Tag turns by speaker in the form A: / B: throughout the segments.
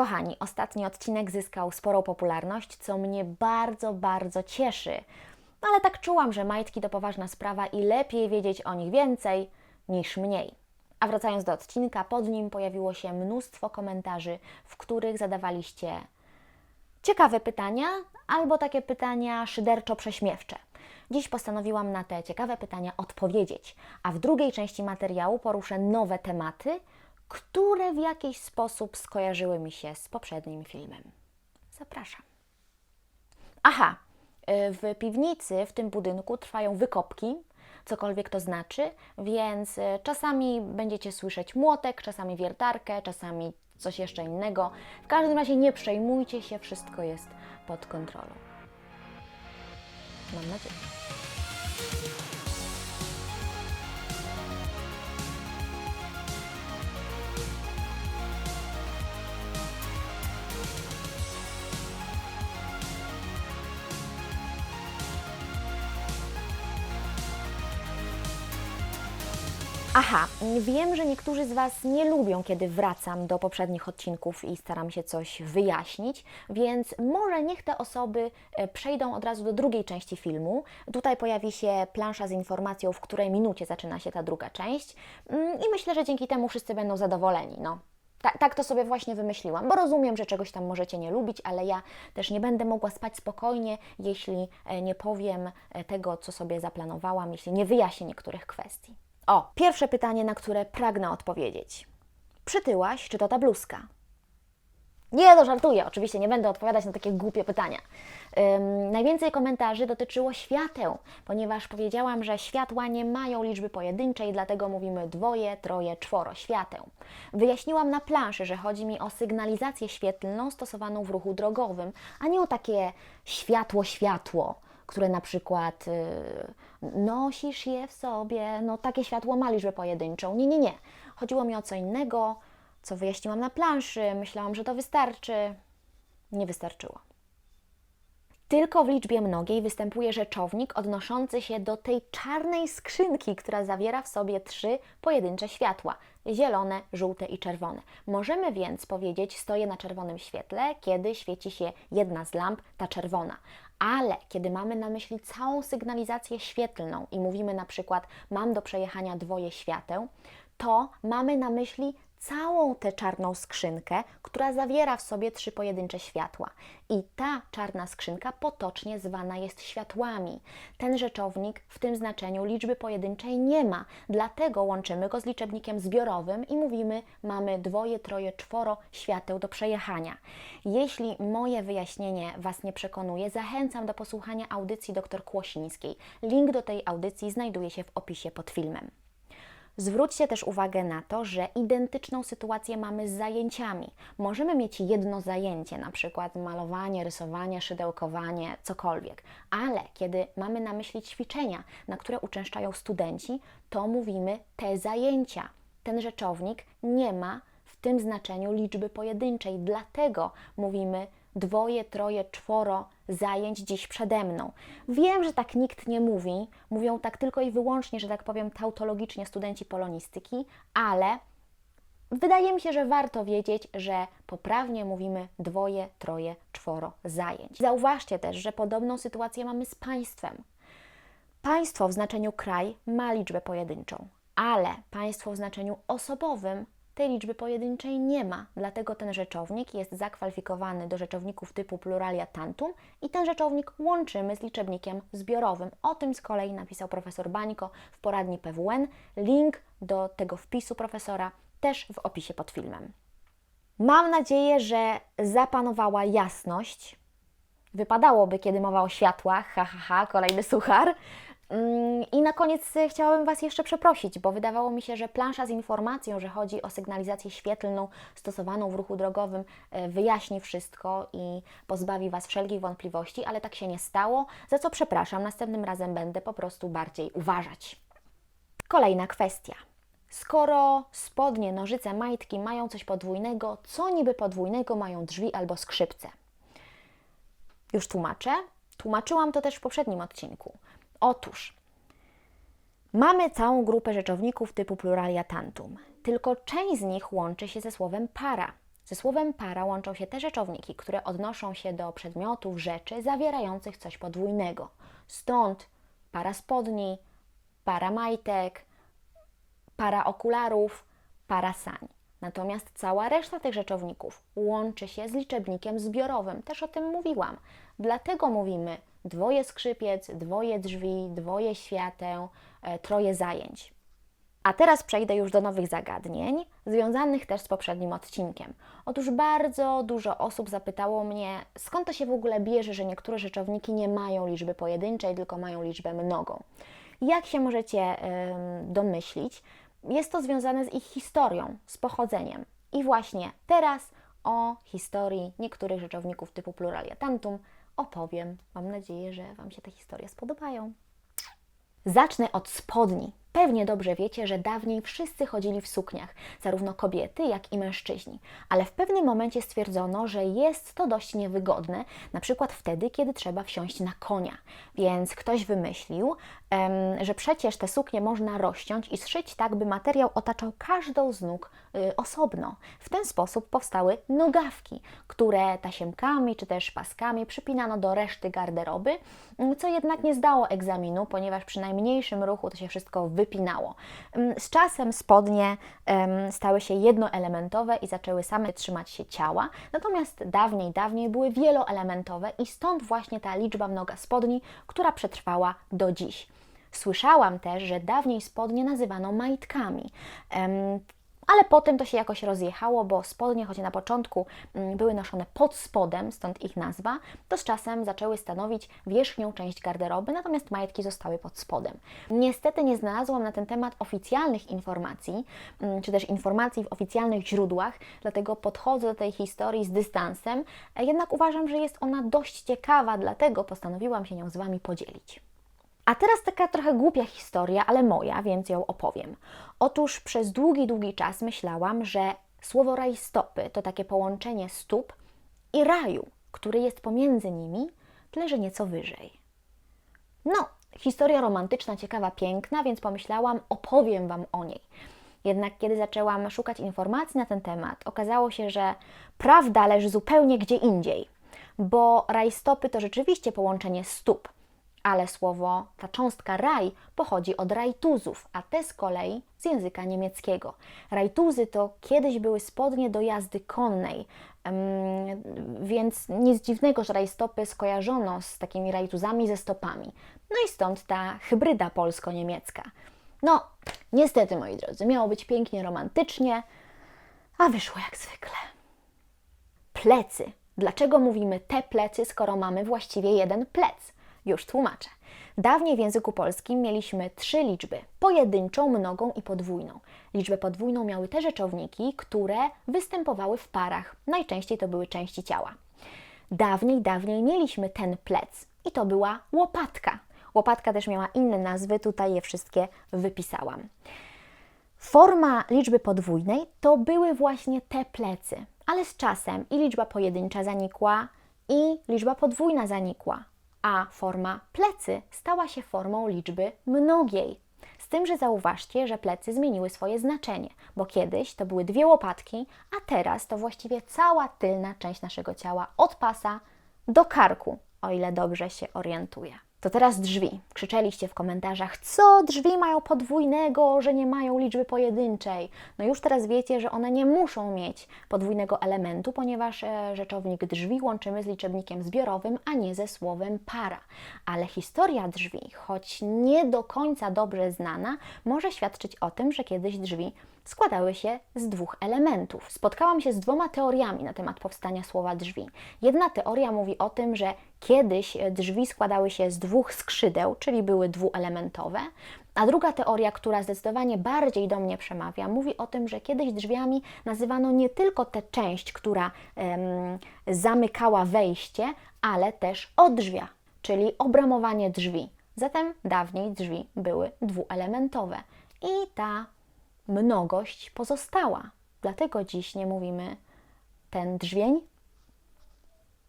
A: Kochani, ostatni odcinek zyskał sporą popularność, co mnie bardzo, bardzo cieszy. Ale tak czułam, że majtki to poważna sprawa i lepiej wiedzieć o nich więcej niż mniej. A wracając do odcinka, pod nim pojawiło się mnóstwo komentarzy, w których zadawaliście ciekawe pytania albo takie pytania szyderczo-prześmiewcze. Dziś postanowiłam na te ciekawe pytania odpowiedzieć, a w drugiej części materiału poruszę nowe tematy, które w jakiś sposób skojarzyły mi się z poprzednim filmem. Zapraszam. Aha, y, w piwnicy w tym budynku trwają wykopki, cokolwiek to znaczy, więc y, czasami będziecie słyszeć młotek, czasami wiertarkę, czasami coś jeszcze innego. W każdym razie nie przejmujcie się, wszystko jest pod kontrolą. Mam nadzieję. Aha, wiem, że niektórzy z Was nie lubią, kiedy wracam do poprzednich odcinków i staram się coś wyjaśnić, więc może niech te osoby e, przejdą od razu do drugiej części filmu. Tutaj pojawi się plansza z informacją, w której minucie zaczyna się ta druga część Mm, i myślę, że dzięki temu wszyscy będą zadowoleni. No. Ta, tak to sobie właśnie wymyśliłam, bo rozumiem, że czegoś tam możecie nie lubić, ale ja też nie będę mogła spać spokojnie, jeśli e, nie powiem e, tego, co sobie zaplanowałam, jeśli nie wyjaśnię niektórych kwestii. O, pierwsze pytanie, na które pragnę odpowiedzieć. Przytyłaś, czy to ta bluzka? Nie, to żartuję. Oczywiście nie będę odpowiadać na takie głupie pytania. Ym, najwięcej komentarzy dotyczyło świateł, ponieważ powiedziałam, że światła nie mają liczby pojedynczej, dlatego mówimy dwoje, troje, czworo świateł. Wyjaśniłam na planszy, że chodzi mi o sygnalizację świetlną stosowaną w ruchu drogowym, a nie o takie światło-światło, które na przykład y, nosisz je w sobie, no takie światło ma liczbę pojedynczą. Nie, nie, nie. Chodziło mi o co innego, co wyjaśniłam na planszy, myślałam, że to wystarczy. Nie wystarczyło. Tylko w liczbie mnogiej występuje rzeczownik odnoszący się do tej czarnej skrzynki, która zawiera w sobie trzy pojedyncze światła zielone, żółte i czerwone. Możemy więc powiedzieć: stoję na czerwonym świetle, kiedy świeci się jedna z lamp, ta czerwona. Ale kiedy mamy na myśli całą sygnalizację świetlną i mówimy na przykład: mam do przejechania dwoje świateł, to mamy na myśli całą tę czarną skrzynkę, która zawiera w sobie trzy pojedyncze światła. I ta czarna skrzynka potocznie zwana jest światłami. Ten rzeczownik w tym znaczeniu liczby pojedynczej nie ma, dlatego łączymy go z liczebnikiem zbiorowym i mówimy mamy dwoje, troje, czworo świateł do przejechania. Jeśli moje wyjaśnienie Was nie przekonuje, zachęcam do posłuchania audycji dr Kłosińskiej. Link do tej audycji znajduje się w opisie pod filmem. Zwróćcie też uwagę na to, że identyczną sytuację mamy z zajęciami. Możemy mieć jedno zajęcie, na przykład malowanie, rysowanie, szydełkowanie, cokolwiek, ale kiedy mamy na myśli ćwiczenia, na które uczęszczają studenci, to mówimy te zajęcia. Ten rzeczownik nie ma w tym znaczeniu liczby pojedynczej, dlatego mówimy dwoje, troje, czworo zajęć dziś przede mną. Wiem, że tak nikt nie mówi, mówią tak tylko i wyłącznie, że tak powiem, tautologicznie studenci polonistyki, ale wydaje mi się, że warto wiedzieć, że poprawnie mówimy dwoje, troje, czworo zajęć. Zauważcie też, że podobną sytuację mamy z państwem. Państwo w znaczeniu kraj ma liczbę pojedynczą, ale państwo w znaczeniu osobowym tej liczby pojedynczej nie ma, dlatego ten rzeczownik jest zakwalifikowany do rzeczowników typu pluralia tantum i ten rzeczownik łączymy z liczebnikiem zbiorowym. O tym z kolei napisał profesor Bańko w poradni PWN. Link do tego wpisu profesora też w opisie pod filmem. Mam nadzieję, że zapanowała jasność. Wypadałoby, kiedy mowa o światłach, ha, ha, ha, kolejny suchar. Mm, I na koniec y, chciałabym Was jeszcze przeprosić, bo wydawało mi się, że plansza z informacją, że chodzi o sygnalizację świetlną stosowaną w ruchu drogowym, y, wyjaśni wszystko i pozbawi Was wszelkich wątpliwości, ale tak się nie stało, za co przepraszam. Następnym razem będę po prostu bardziej uważać. Kolejna kwestia. Skoro spodnie, nożyce, majtki mają coś podwójnego, co niby podwójnego mają drzwi albo skrzypce? Już tłumaczę. Tłumaczyłam to też w poprzednim odcinku. Otóż mamy całą grupę rzeczowników typu pluralia tantum, tylko część z nich łączy się ze słowem para. Ze słowem para łączą się te rzeczowniki, które odnoszą się do przedmiotów, rzeczy zawierających coś podwójnego. Stąd para spodni, para majtek, para okularów, para sań. Natomiast cała reszta tych rzeczowników łączy się z liczebnikiem zbiorowym. Też o tym mówiłam. Dlatego mówimy dwoje skrzypiec, dwoje drzwi, dwoje świateł, e, troje zajęć. A teraz przejdę już do nowych zagadnień, związanych też z poprzednim odcinkiem. Otóż bardzo dużo osób zapytało mnie, skąd to się w ogóle bierze, że niektóre rzeczowniki nie mają liczby pojedynczej, tylko mają liczbę mnogą. Jak się możecie ym, domyślić, jest to związane z ich historią, z pochodzeniem. I właśnie teraz o historii niektórych rzeczowników typu pluralia tantum opowiem. Mam nadzieję, że Wam się te historie spodobają. Zacznę od spodni. Pewnie dobrze wiecie, że dawniej wszyscy chodzili w sukniach, zarówno kobiety, jak i mężczyźni, ale w pewnym momencie stwierdzono, że jest to dość niewygodne, na przykład wtedy, kiedy trzeba wsiąść na konia. Więc ktoś wymyślił, że przecież te suknie można rozciąć i zszyć tak, by materiał otaczał każdą z nóg y, osobno. W ten sposób powstały nogawki, które tasiemkami czy też paskami przypinano do reszty garderoby, co jednak nie zdało egzaminu, ponieważ przy najmniejszym ruchu to się wszystko wypinało. Z czasem spodnie stały się jednoelementowe i zaczęły same trzymać się ciała, natomiast dawniej, dawniej były wieloelementowe i stąd właśnie ta liczba mnoga spodni, która przetrwała do dziś. Słyszałam też, że dawniej spodnie nazywano majtkami. Ale potem to się jakoś rozjechało, bo spodnie, choć na początku mm, były noszone pod spodem, stąd ich nazwa, to z czasem zaczęły stanowić wierzchnią część garderoby, natomiast majtki zostały pod spodem. Niestety nie znalazłam na ten temat oficjalnych informacji, mm, czy też informacji w oficjalnych źródłach, dlatego podchodzę do tej historii z dystansem, jednak uważam, że jest ona dość ciekawa, dlatego postanowiłam się nią z Wami podzielić. A teraz taka trochę głupia historia, ale moja, więc ją opowiem. Otóż przez długi, długi czas myślałam, że słowo rajstopy to takie połączenie stóp i raju, który jest pomiędzy nimi, tyle że nieco wyżej. No, historia romantyczna, ciekawa, piękna, więc pomyślałam, opowiem Wam o niej. Jednak kiedy zaczęłam szukać informacji na ten temat, okazało się, że prawda leży zupełnie gdzie indziej, bo rajstopy to rzeczywiście połączenie stóp, ale słowo, ta cząstka raj pochodzi od rajtuzów, a te z kolei z języka niemieckiego. Rajtuzy to kiedyś były spodnie do jazdy konnej, więc nic dziwnego, że rajstopy skojarzono z takimi rajtuzami ze stopami. No i stąd ta hybryda polsko-niemiecka. No, niestety, moi drodzy, miało być pięknie romantycznie, a wyszło jak zwykle. Plecy. Dlaczego mówimy te plecy, skoro mamy właściwie jeden plec? Już tłumaczę. Dawniej w języku polskim mieliśmy trzy liczby: pojedynczą, mnogą i podwójną. Liczbę podwójną miały te rzeczowniki, które występowały w parach. Najczęściej to były części ciała. Dawniej, dawniej mieliśmy ten plec i to była łopatka. Łopatka też miała inne nazwy, tutaj je wszystkie wypisałam. Forma liczby podwójnej to były właśnie te plecy, ale z czasem i liczba pojedyncza zanikła, i liczba podwójna zanikła, a forma plecy stała się formą liczby mnogiej. Z tym, że zauważcie, że plecy zmieniły swoje znaczenie, bo kiedyś to były dwie łopatki, a teraz to właściwie cała tylna część naszego ciała od pasa do karku, o ile dobrze się orientuję. To teraz drzwi. Krzyczeliście w komentarzach, co drzwi mają podwójnego, że nie mają liczby pojedynczej. No już teraz wiecie, że one nie muszą mieć podwójnego elementu, ponieważ e, rzeczownik drzwi łączymy z liczebnikiem zbiorowym, a nie ze słowem para. Ale historia drzwi, choć nie do końca dobrze znana, może świadczyć o tym, że kiedyś drzwi składały się z dwóch elementów. Spotkałam się z dwoma teoriami na temat powstania słowa drzwi. Jedna teoria mówi o tym, że kiedyś drzwi składały się z dwóch skrzydeł, czyli były dwuelementowe, a druga teoria, która zdecydowanie bardziej do mnie przemawia, mówi o tym, że kiedyś drzwiami nazywano nie tylko tę część, która zamykała wejście, ale też odrzwia, czyli obramowanie drzwi. Zatem dawniej drzwi były dwuelementowe i ta mnogość pozostała. Dlatego dziś nie mówimy ten drzwień.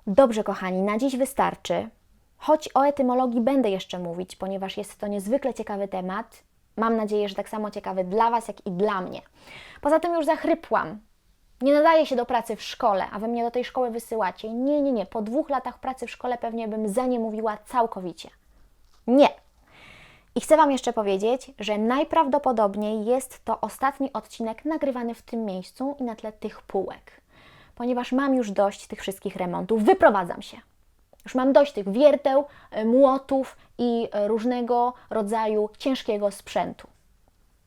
A: Dobrze, kochani, na dziś wystarczy. Choć o etymologii będę jeszcze mówić, ponieważ jest to niezwykle ciekawy temat. Mam nadzieję, że tak samo ciekawy dla Was, jak i dla mnie. Poza tym już zachrypłam. nie nadaje się do pracy w szkole, a wy mnie do tej szkoły wysyłacie. Nie, nie, nie. Po dwóch latach pracy w szkole pewnie bym za nie mówiła całkowicie. Nie. I chcę Wam jeszcze powiedzieć, że najprawdopodobniej jest to ostatni odcinek nagrywany w tym miejscu i na tle tych półek. Ponieważ mam już dość tych wszystkich remontów, wyprowadzam się. Już mam dość tych wierteł, e, młotów i e, różnego rodzaju ciężkiego sprzętu.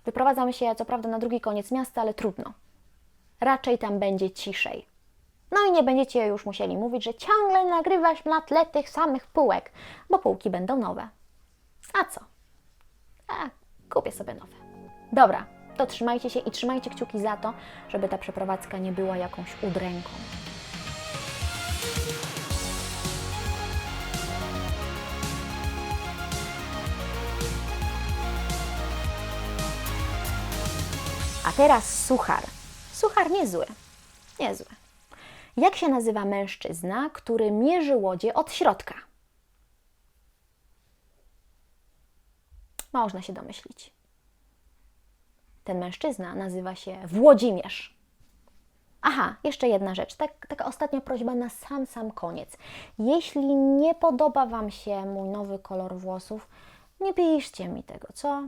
A: Wyprowadzam się co prawda na drugi koniec miasta, ale trudno. Raczej tam będzie ciszej. No i nie będziecie już musieli mówić, że ciągle nagrywasz na tle tych samych półek, bo półki będą nowe. A co? A, kupię sobie nowe. Dobra, to trzymajcie się i trzymajcie kciuki za to, żeby ta przeprowadzka nie była jakąś udręką. A teraz suchar. Suchar niezły. Niezły. Jak się nazywa mężczyzna, który mierzy łodzie od środka? Można się domyślić. Ten mężczyzna nazywa się Włodzimierz. Aha, jeszcze jedna rzecz, tak, taka ostatnia prośba na sam, sam koniec. Jeśli nie podoba Wam się mój nowy kolor włosów, nie piszcie mi tego, co?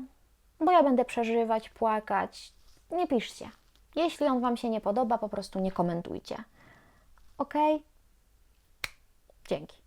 A: Bo ja będę przeżywać, płakać. Nie piszcie. Jeśli on Wam się nie podoba, po prostu nie komentujcie. Ok? Dzięki.